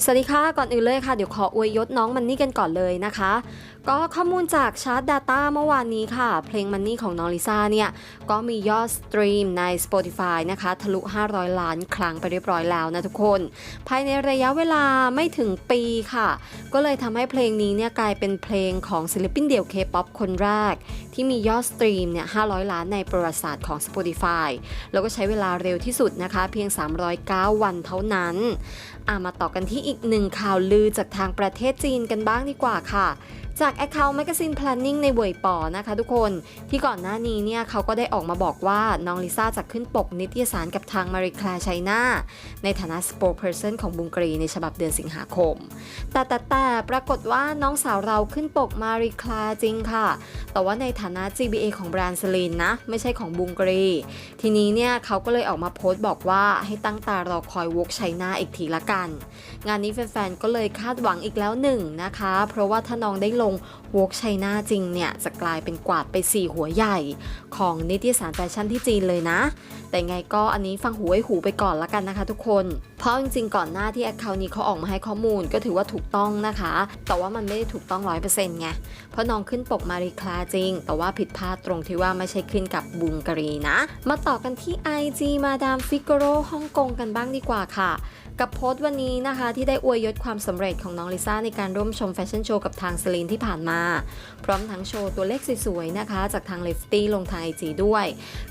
สวัสดีค่ะ ก่อนอื่นเลยค่ะ เดี๋ยวขออวยยศน้องมันนี่กันก่อนเลยนะคะก็ข้อมูลจากชาร์ต Data เมื่อวานนี้ค่ะ เพลงมันนี่ของน้องลิซ่าเนี่ย ก็มียอดสตรีมใน Spotify นะคะ ทะลุ 500 ล้านครั้งไปเรียบร้อยแล้วนะทุกคน ภายในระยะเวลาไม่ถึงปีค่ะ ก็เลยทำให้เพลงนี้เนี่ยกลายเป็นเพลงของศิลปินเดี่ยว K-POP คนแรก ที่มียอดสตรีมเนี่ย 500 ล้านในประวัติศาสตร์ของ Spotify แล้วก็ใช้เวลาเร็วที่สุดนะคะ เพียง 309 วันเท่านั้นอะมาต่อกันที่อีกหนึ่งข่าวลือจากทางประเทศจีนกันบ้างดีกว่าค่ะ จาก Account Magazine Planning ในเวยปอนะคะทุกคนที่ก่อนหน้านี้เนี่ยเขาก็ได้ออกมาบอกว่าน้องลิซ่าจะขึ้นปกนิตยสารกับทาง Marie Claire China ในฐานะ spokesperson ของบุงกรีในฉบับเดือนสิงหาคม แต่แต่แต่ปรากฏว่าน้องสาวเราขึ้นปก Marie Claire จริงค่ะ แต่ว่าในฐานะ GBA ของแบรนด์สลินนะไม่ใช่ของบุงกรีทีนี้เนี่ยเขาก็เลยออกมาโพสต์บอกว่าให้ตั้งตารอคอยวกไชน่าอีกทีละกัน งานนี้แฟนๆก็เลยคาดหวังอีกแล้วหนึ่งนะคะ เพราะว่าถ้าน้องได้ลงวกไชน่าจริงเนี่ย จะกลายเป็นกวาดไป 4 หัวใหญ่ ของนิตยสารแฟชั่นที่จีนเลยนะ แต่ไงก็อันนี้ฟังหูไว้หูไปก่อนละกันนะคะทุกคน เพราะจริงๆก่อนหน้าที่แอคเคาท์นี้เขาออกมาให้ข้อมูลก็ถือว่าถูกต้องนะคะ แต่ว่ามันไม่ได้ถูกต้อง100%ไง เพราะน้องขึ้นปกมารีคลาจริง แต่ว่าผิดพลาดตรงที่ว่าไม่ใช่ขึ้นกับบุงการีนะ มาต่อกันที่ IG มาดามฟิกโรฮ่องกงกันบ้างดีกว่าค่ะกับโพสต์วันนี้นะคะที่ได้อวยยศความสำเร็จของน้องลิซ่าในการร่วมชมแฟชั่นโชว์กับทางสลีนที่ผ่านมา พร้อมทั้งโชว์ตัวเลขสวยๆนะคะ จากทางเลฟตี้ลงทางไอจีด้วย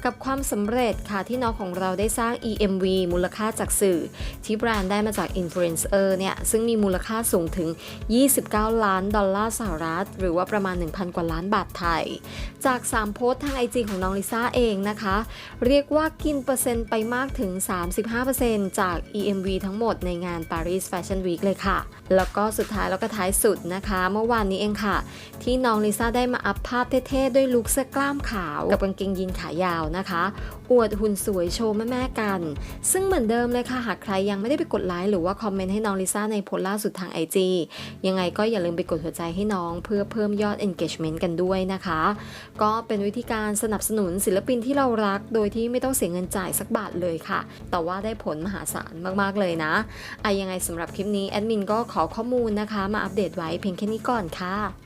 กับความสำเร็จค่ะที่น้องของเราได้สร้าง EMV มูลค่าจากสื่อ ที่แบรนด์ได้มาจากอินฟลูเอนเซอร์เนี่ย ซึ่งมีมูลค่าสูงถึง 29 ล้านดอลลาร์สหรัฐ หรือว่าประมาณ 1,000 กว่าล้านบาทไทย จาก 3 โพสต์ทาง IG ของน้องลิซ่าเองนะคะ เรียกว่ากินเปอร์เซ็นต์ไปมากถึง 35%จาก EMV ทั้งหมดในงาน Paris Fashion Week เลยค่ะ แล้วก็สุดท้ายแล้วก็ท้ายสุดนะคะ เมื่อวานนี้เองค่ะที่น้องลิซ่าได้มาอัพภาพเท่ๆ ด้วยลุคเสื้อกล้ามขาวกับกางเกงยีนขายาวนะคะ อวดหุ่นสวยโชว์แม่ๆกัน ซึ่งเหมือนเดิมเลยค่ะ หากใครยังไม่ได้ไปกดไลค์หรือว่าคอมเมนต์ให้น้องลิซ่าในโพสต์ล่าสุดทาง IG ยังไงก็อย่าลืมไปกดหัวใจให้น้องเพื่อเพิ่มยอด engagement กันด้วยนะคะ ก็เป็นวิธีการสนับสนุนศิลปินที่เรารัก โดยที่ไม่ต้องเสียเงินจ่ายสักบาทเลยค่ะ แต่ว่าได้ผลมหาศาลมากๆเลยนะอะยังไงสำหรับคลิปนี้แอดมินก็ขอข้อมูลนะคะ มาอัปเดตไว้เพียงแค่นี้ก่อนค่ะ